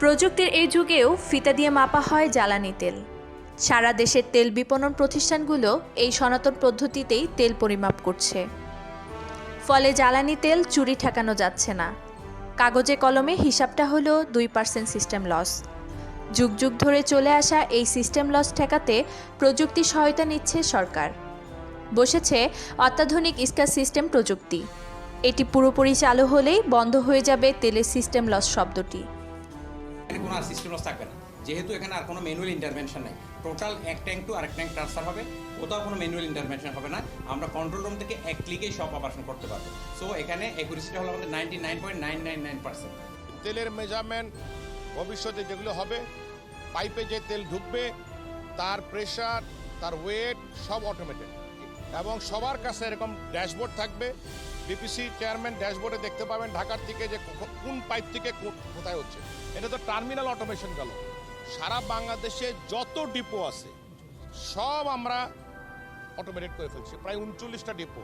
প্রযুক্তির এই যুগেও ফিতা দিয়ে মাপা হয় জ্বালানি তেল। সারা দেশের তেল বিপণন প্রতিষ্ঠানগুলো এই সনাতন পদ্ধতিতেই তেল পরিমাপ করছে। ফলে জ্বালানি তেল চুরি ঠেকানো যাচ্ছে না। কাগজে কলমে হিসাবটা হলো দুই পার্সেন্ট সিস্টেম লস। যুগ যুগ ধরে চলে আসা এই সিস্টেম লস ঠেকাতে প্রযুক্তি সহায়তা নিচ্ছে সরকার। বসেছে অত্যাধুনিক ইস্কার সিস্টেম প্রযুক্তি। এটি পুরোপুরি চালু হলেই বন্ধ হয়ে যাবে তেলের সিস্টেম লস শব্দটি। কোনো আর সিস্টেম লস থাকবে না। যেহেতু এখানে আর কোনো ম্যানুয়াল ইন্টারভেনশন নেই। টোটাল এক ট্যাঙ্ক টু আরেক ট্যাঙ্ক ট্রান্সফার হবে। কোথাও কোনো ম্যানুয়াল ইন্টারভেনশন হবে না। আমরা কন্ট্রোল রুম থেকে এক ক্লিকেই সব অপারেশন করতে পারব। সো এখানে অ্যাকুরেসিটা হলো আমাদের ninety nine point nine nine nine percent তেলের মেজারমেন্ট ভবিষ্যতে যেগুলো হবে পাইপে যে তেল ঢুকবে, তার প্রেশার তার ওয়েট সব অটোমেটেড এবং সবার কাছে এরকম ড্যাশবোর্ড থাকবে। বিপিসি চেয়ারম্যান ড্যাশবোর্ডে দেখতে পাবেন ঢাকার থেকে যে কোন পাইপ থেকে কোথায় হচ্ছে। এটা তো টার্মিনাল অটোমেশন গেল। সারা বাংলাদেশে যত ডিপো আছে, সব আমরা অটোমেটেড করে ফেলছি। প্রায় উনচল্লিশটা ডিপো।